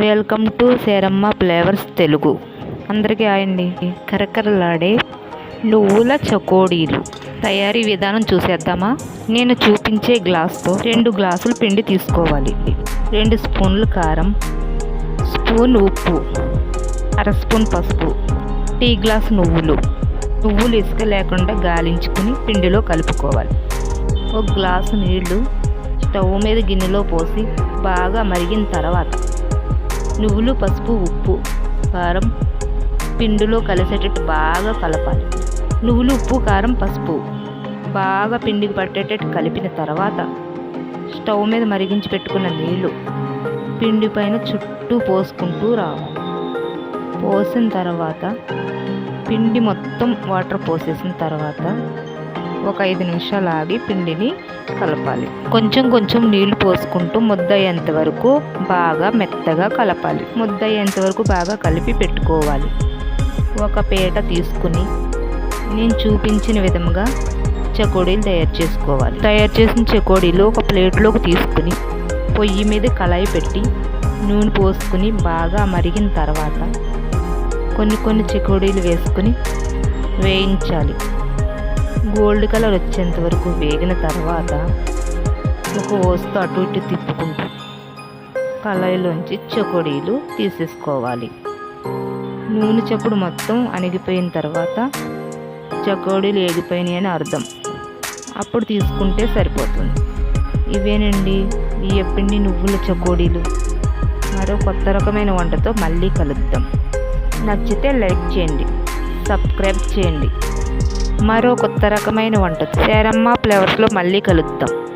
Welcome to Seramma flavours Telugu. అందరికీ ఆయండి కరకరలాడే నువ్వుల చకోడీలు తయారీ విధానం చూసేద్దామా? నేను చూపించే గ్లాస్తో రెండు గ్లాసులు పిండి తీసుకోవాలి. రెండు స్పూన్లు కారం స్పూన్ ఉప్పు అర స్పూన్ పసుపు టీ గ్లాస్ నువ్వులు. నువ్వులు ఇసుక లేకుండా గాలించుకుని పిండిలో కలుపుకోవాలి. ఒక గ్లాసు నీళ్ళు స్టవ్ మీద గిన్నెలో పోసి బాగా మరిగిన తర్వాత నువ్వులు పసుపు ఉప్పు కారం పిండిలో కలిసేటట్టు బాగా కలపాలి. నువ్వులు ఉప్పు కారం పసుపు బాగా పిండికి పట్టేటట్టు కలిపిన తర్వాత స్టవ్ మీద మరిగించి పెట్టుకున్న నీళ్ళు పిండి పైన చుట్టూ పోసుకుంటూ రావాలి. పోసిన తర్వాత పిండి మొత్తం వాటర్ పోసేసిన తర్వాత ఒక ఐదు నిమిషాలు ఆగి పిండిని కలపాలి. కొంచెం కొంచెం నీళ్ళు పోసుకుంటూ ముద్దయ్యేంత వరకు బాగా మెత్తగా కలపాలి. ముద్దయ్యేంత వరకు బాగా కలిపి పెట్టుకోవాలి. ఒక పేట తీసుకుని నేను చూపించిన విధంగా చకోడీలు తయారు చేసుకోవాలి. తయారు చేసిన చకోడీలు ఒక ప్లేట్లోకి తీసుకుని పొయ్యి మీద కళాయి పెట్టి నూనె పోసుకుని బాగా మరిగిన తర్వాత కొన్ని కొన్ని చకోడీలు వేసుకుని వేయించాలి. గోల్డ్ కలర్ వచ్చేంత వరకు వేగిన తర్వాత ఒక ఓస్తో అటు ఇటు తిప్పుకుంటూ కళాయిలోంచి చకోడీలు తీసేసుకోవాలి. నూనె చప్పుడు మొత్తం అణిగిపోయిన తర్వాత చకోడీలు ఏగిపోయినాయి అని అర్థం. అప్పుడు తీసుకుంటే సరిపోతుంది. ఇవేనండి? ఈ బియ్యపిండి నువ్వుల చకోడీలు. మరో కొత్త రకమైన వంటతో మళ్ళీ కలుద్దాం. నచ్చితే లైక్ చేయండి. సబ్స్క్రైబ్ చేయండి. మరో కొత్త రకమైన వంటతో సేరమ్మ ఫ్లేవర్స్లో మళ్ళీ కలుద్దాం.